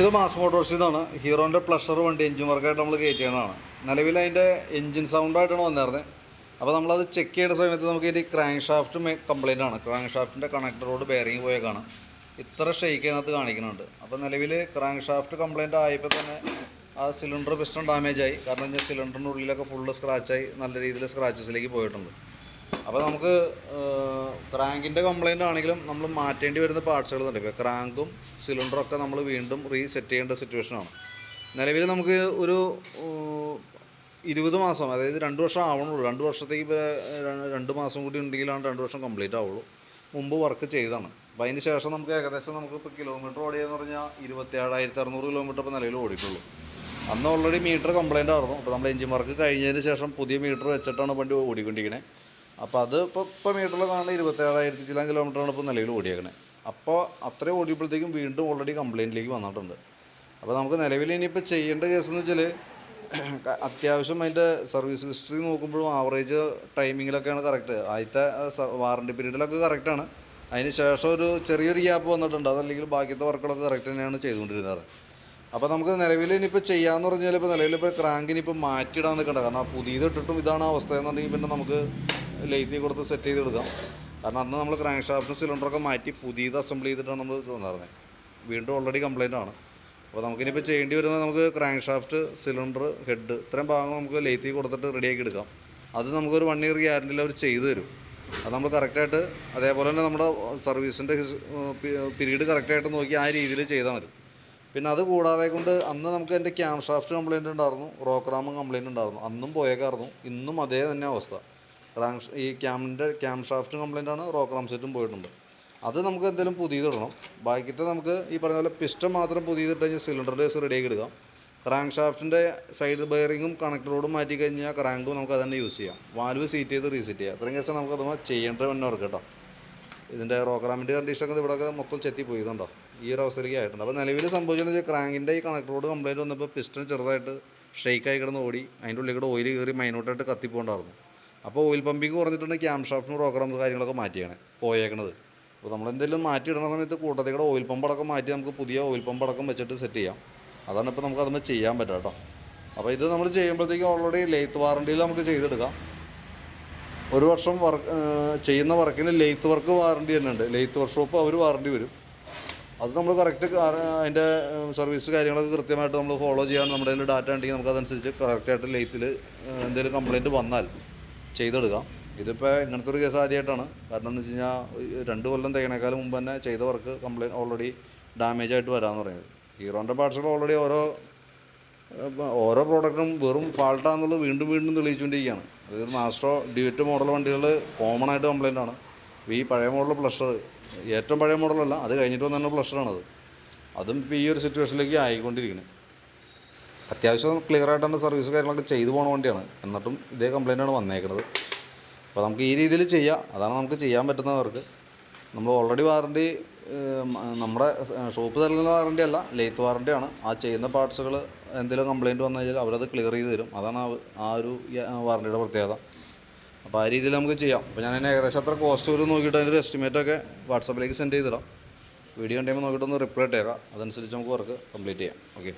ഇത് മാസ് മോട്ടോഴ്സിൽ നിന്നാണ് ഹീറോന്റെ പ്ലഷർ വണ്ടി എഞ്ചിൻ വർക്കായിട്ട് നമ്മൾ കയറ്റിയതാണ് നിലവിൽ അതിന്റെ എഞ്ചിൻ സൗണ്ടായിട്ടാണ് വന്നിരുന്നത് അപ്പോൾ നമ്മളത് ചെക്ക് ചെയ്യേണ്ട സമയത്ത് നമുക്ക് ഇതിന്റെ ക്രാങ്ക് ഷാഫ്റ്റ് കംപ്ലൈന്റ് ആണ്. ക്രാങ്ക് ഷാഫ്റ്റിന്റെ കണക്ടറോട് ബെയറിങ് പോയേക്കാണ്. ഇത്ര ഷെയ്ക്ക് അതിനകത്ത് കാണിക്കുന്നുണ്ട്. അപ്പോൾ നിലവിൽ ക്രാങ്ക് ഷാഫ്റ്റ് കംപ്ലൈന്റ് ആയപ്പോൾ തന്നെ ആ സിലിണ്ടർ പിസ്റ്റൺ ഡാമേജ് ആയി. കാരണം വെച്ചാൽ സിലിണ്ടറിന്റെ ഉള്ളിലൊക്കെ ഫുള്ള് സ്ക്രാച്ചായി നല്ല രീതിയിൽ സ്ക്രാച്ചസിലേക്ക് പോയിട്ടുണ്ട്. അപ്പോൾ നമുക്ക് ക്രാങ്കിന്റെ കംപ്ലൈന്റ് ആണെങ്കിലും നമ്മൾ മാറ്റേണ്ടി വരുന്ന പാർട്സുകൾ ഉണ്ട് ഇപ്പോൾ ക്രാങ്കും സിലിണ്ടറും ഒക്കെ നമ്മൾ വീണ്ടും റീസെറ്റ് ചെയ്യേണ്ട സിറ്റുവേഷനാണ് നിലവിൽ നമുക്ക് ഒരു ഇരുപത് മാസം അതായത് രണ്ട് വർഷം ആവണുള്ളൂ. രണ്ട് വർഷത്തേക്ക് രണ്ട് മാസം കൂടി ഉണ്ടെങ്കിലാണ് രണ്ട് വർഷം കംപ്ലീറ്റ് ആവുള്ളൂ. മുമ്പ് വർക്ക് ചെയ്താണ് അപ്പോൾ അതിന് ശേഷം നമുക്ക് ഏകദേശം നമുക്ക് ഇപ്പോൾ കിലോമീറ്റർ ഓടിയെന്ന് പറഞ്ഞാൽ ഇരുപത്തി ഏഴായിരത്തി അറുന്നൂറ് കിലോമീറ്റർ ഇപ്പോൾ നിലവിൽ ഓടിയിട്ടുള്ളൂ. അന്ന് ഓൾറെഡി മീറ്റർ കംപ്ലൈന്റ് ആയിരുന്നു. അപ്പോൾ നമ്മൾ എഞ്ചിൻ വർക്ക് കഴിഞ്ഞതിന് ശേഷം പുതിയ മീറ്റർ വെച്ചിട്ടാണ് വണ്ടി ഓടിക്കൊണ്ടിരിക്കുന്നത് അപ്പോൾ അത് ഇപ്പോൾ ഇപ്പോൾ മീറ്ററിൽ കാണുന്ന ഇരുപത്തേഴായിരത്തി ചില കിലോമീറ്ററാണ് ഇപ്പോൾ നിലവിൽ ഓടിയേക്കുന്നത് അപ്പോൾ അത്രയും ഓടിയപ്പോഴത്തേക്കും വീണ്ടും ഓൾറെഡി കംപ്ലയിന്റിലേക്ക് വന്നിട്ടുണ്ട്. അപ്പോൾ നമുക്ക് നിലവിൽ ഇനിയിപ്പോൾ ചെയ്യേണ്ട കേസ് എന്ന് വെച്ചാൽ അത്യാവശ്യം അതിന്റെ സർവീസ് ഹിസ്റ്ററി നോക്കുമ്പോഴും ആവറേജ് ടൈമിങ്ങിലൊക്കെയാണ് കറക്റ്റ് ആദ്യത്തെ വാറണ്ടി പീരീഡിലൊക്കെ കറക്റ്റാണ് അതിന് ശേഷം ഒരു ചെറിയൊരു ഗ്യാപ്പ് വന്നിട്ടുണ്ട്. അതല്ലെങ്കിൽ ബാക്കിയത്തെ വർക്കുകളൊക്കെ കറക്റ്റ് തന്നെയാണ് ചെയ്തുകൊണ്ടിരുന്നത്. അപ്പോൾ നമുക്ക് നിലവിൽ ഇനിയിപ്പോൾ ചെയ്യാമെന്ന് പറഞ്ഞാൽ ഇപ്പോൾ നിലവിൽ ഇപ്പോൾ ക്രാങ്കിനിപ്പോൾ മാറ്റിയിടാൻ നിൽക്കണ്ട. കാരണം പുതിയത് ഇട്ടിട്ടും ഇതാണ് അവസ്ഥ എന്നുണ്ടെങ്കിൽ പിന്നെ നമുക്ക് ലെയ്ത്തി കൊടുത്ത് സെറ്റ് ചെയ്ത് എടുക്കാം. കാരണം അന്ന് നമ്മൾ ക്രാങ്ക് ഷാഫ്റ്റും സിലിണ്ടറൊക്കെ മാറ്റി പുതിയത് അസംബിൾ ചെയ്തിട്ടാണ് നമ്മൾ തന്നിരുന്നത്. വീണ്ടും ഓൾറെഡി കംപ്ലൈന്റ് ആണ്. അപ്പോൾ നമുക്കിനിപ്പോൾ ചെയ്യേണ്ടി വരുന്നത് നമുക്ക് ക്രാങ്ക് ഷാഫ്റ്റ് സിലിണ്ടർ ഹെഡ് ഇത്രയും ഭാഗങ്ങൾ നമുക്ക് ലൈത്തി കൊടുത്തിട്ട് റെഡിയാക്കി എടുക്കാം. അത് നമുക്കൊരു വൺ ഇയർ ഗ്യാരണ്ടിയിൽ അവർ ചെയ്തു തരും. അത് നമ്മൾ കറക്റ്റായിട്ട് അതേപോലെ തന്നെ നമ്മുടെ സർവീസിന്റെ പീരീഡ് കറക്റ്റായിട്ട് നോക്കി ആ രീതിയിൽ ചെയ്താൽ മതി. പിന്നെ അത് കൂടാതെ കൊണ്ട് അന്ന് നമുക്ക് എന്റെ ക്യാം ഷാഫ്റ്റ് കംപ്ലൈന്റ് ഉണ്ടായിരുന്നു റോക്രാമും കംപ്ലൈന്റ് ഉണ്ടായിരുന്നു. അന്നും പോയേക്കായിരുന്നു. ഇന്നും അതേ തന്നെ അവസ്ഥ. റാങ്ക് ഈ ക്യാമിന്റെ ക്യാം ഷാഫ്റ്റ് കംപ്ലൈന്റ് ആണ് റോക്രാം സെറ്റും പോയിട്ടുണ്ട്. അത് നമുക്ക് എന്തെങ്കിലും പുതിയതിടണം ബാക്കിത്തെ നമുക്ക് ഈ പറഞ്ഞ പോലെ പിസ്റ്റം മാത്രം പുതിയതിട്ട് കഴിഞ്ഞാൽ സിലിണ്ടർ ഡേസ് റെഡിയാക്കി എടുക്കാം. ക്രാങ്ക് ഷാഫ്റ്റിന്റെ സൈഡ് ബെയറിങ്ങും കണക്ടറോടും മാറ്റി കഴിഞ്ഞാൽ ക്രാങ്കും നമുക്ക് അതന്നെ തന്നെ യൂസ് ചെയ്യാം. വാൽവ് സീറ്റ് ചെയ്ത് റീസെറ്റ് ചെയ്യാം. അത്രയും കേസ് നമുക്ക് അത് ചെയ്യേണ്ട തന്നെ വർക്ക് കേട്ടോ. ഇതിന്റെ റോക്രാമിന്റെ കണ്ടീഷനൊക്കെ ഇവിടെയൊക്കെ മൊത്തം ചെത്തി പോയതുണ്ടോ? ഈ ഒരു അവസ്ഥയിലേക്ക് ആയിട്ടുണ്ട്. അപ്പോൾ നിലവിൽ സംഭവിച്ചതെന്ന് വെച്ചാൽ ക്രാങ്കിന്റെ ഈ കണക്ടറോട് കംപ്ലൈന്റ് വന്നപ്പോൾ പിസ്റ്റൺ ചെറുതായിട്ട് ഷെയ്ക്കായി കിടന്ന് ഓടി. അതിന്റെ ഉള്ളിൽ കൂടെ ഓയിൽ കയറി മൈനോട്ടായിട്ട് കത്തിപ്പോണ്ടായിരുന്നു. അപ്പോൾ ഓയിൽ പമ്പിങ് കുറഞ്ഞിട്ടുണ്ടെങ്കിൽ ക്യാം ഷാഫ്റ്റിന് റോക്കറാം കാര്യങ്ങളൊക്കെ മാറ്റിയാണ് പോയേക്കണത്. അപ്പോൾ നമ്മൾ എന്തെങ്കിലും മാറ്റി ഇടുന്ന സമയത്ത് കൂട്ടത്തിക്കടെ ഓയിൽ പമ്പ് അടക്കം മാറ്റി നമുക്ക് പുതിയ ഓയിൽ പമ്പടക്കം വെച്ചിട്ട് സെറ്റ് ചെയ്യാം. അതാണ് ഇപ്പോൾ നമുക്ക് അതുമ്പോൾ ചെയ്യാൻ പറ്റുക കേട്ടോ. അപ്പോൾ ഇത് നമ്മൾ ചെയ്യുമ്പോഴത്തേക്കും ഓൾറെഡി ലെയ്ത്ത് വാറണ്ടിയിൽ നമുക്ക് ചെയ്തെടുക്കാം. ഒരു വർഷം വർക്ക് ചെയ്യുന്ന വർക്കിന് ലെയ്ത്ത് വർക്ക് വാറണ്ടി തന്നെ ഉണ്ട്. ലെയ്ത്ത് വർക്ക്ഷോപ്പ് അവർ വാറണ്ടി വരും. അത് നമ്മൾ കറക്റ്റ് അതിന്റെ സർവീസ് കാര്യങ്ങളൊക്കെ കൃത്യമായിട്ട് നമ്മൾ ഫോളോ ചെയ്യാൻ നമ്മുടെ കയ്യിൽ ഡാറ്റ ഉണ്ടെങ്കിൽ നമുക്ക് അതനുസരിച്ച് കറക്റ്റായിട്ട് ലെയ്ത്തിൽ എന്തെങ്കിലും കംപ്ലയിന്റ് വന്നാൽ ചെയ്തെടുക്കാം. ഇതിപ്പോൾ ഇങ്ങനത്തെ ഒരു കേസ് ആദ്യമായിട്ടാണ്. കാരണം എന്ന് വെച്ച് കഴിഞ്ഞാൽ രണ്ട് കൊല്ലം തേങ്ങേക്കാലം മുമ്പ് തന്നെ ചെയ്ത വർക്ക് കംപ്ലയിന്റ് ഓൾറെഡി ഡാമേജ് ആയിട്ട് വരാമെന്ന് പറയുന്നത്. ഹീറോന്റെ പാർട്സുകൾ ഓൾറെഡി ഓരോ ഓരോ പ്രോഡക്റ്റും വെറും ഫാൾട്ടാന്നുള്ളത് വീണ്ടും വീണ്ടും തെളിയിച്ചുകൊണ്ടിരിക്കുകയാണ്. അതായത് മാസ്ട്രോ ഡ്യൂറ്റ് മോഡൽ വണ്ടികൾ കോമൺ ആയിട്ട് കംപ്ലൈന്റ് ആണ്. ഈ പഴയ മോഡൽ പ്ലഷർ ഏറ്റവും പഴയ മോഡലല്ല അത് കഴിഞ്ഞിട്ട് വന്ന പ്ലഷറാണത് അതും ഇപ്പോൾ ഈ ഒരു സിറ്റുവേഷനിലേക്ക് ആയിക്കൊണ്ടിരിക്കുന്നത് അത്യാവശ്യം ക്ലിയർ ആയിട്ട് സർവീസ് കാര്യങ്ങളൊക്കെ ചെയ്തു പോണ വണ്ടിയാണ്. എന്നിട്ടും ഇതേ കംപ്ലൈന്റാണ് വന്നേക്കുന്നത് അപ്പോൾ നമുക്ക് ഈ രീതിയിൽ ചെയ്യാം. അതാണ് നമുക്ക് ചെയ്യാൻ പറ്റുന്നവർക്ക് നമ്മൾ ഓൾറെഡി വാറണ്ടി നമ്മുടെ ഷോപ്പ് നൽകുന്ന വാറണ്ടി അല്ല ലെയ്ത്ത് വാറണ്ടിയാണ് ആ ചെയ്യുന്ന പാർട്സുകൾ എന്തെങ്കിലും കംപ്ലയിന്റ് വന്നു കഴിഞ്ഞാൽ അവരത് ക്ലിയർ ചെയ്ത് തരും. അതാണ് ആ ഒരു വാറണ്ടിയുടെ പ്രത്യേകത. അപ്പോൾ ആ രീതിയിൽ നമുക്ക് ചെയ്യാം. അപ്പോൾ ഞാൻ ഏകദേശം അത്ര കോസ്റ്റ് വരും നോക്കിയിട്ട് അതിന്റെ ഒരു എസ്റ്റിമേറ്റൊക്കെ വാട്സാപ്പിലേക്ക് സെൻഡ് ചെയ്തിടാം. വീഡിയോ ഉണ്ടെങ്കിൽ നോക്കിയിട്ടൊന്ന് റിപ്ലൈ ഇട്ടേക്കാം. അതനുസരിച്ച് നമുക്ക് വർക്ക് കംപ്ലീറ്റ് ചെയ്യാം. ഓക്കെ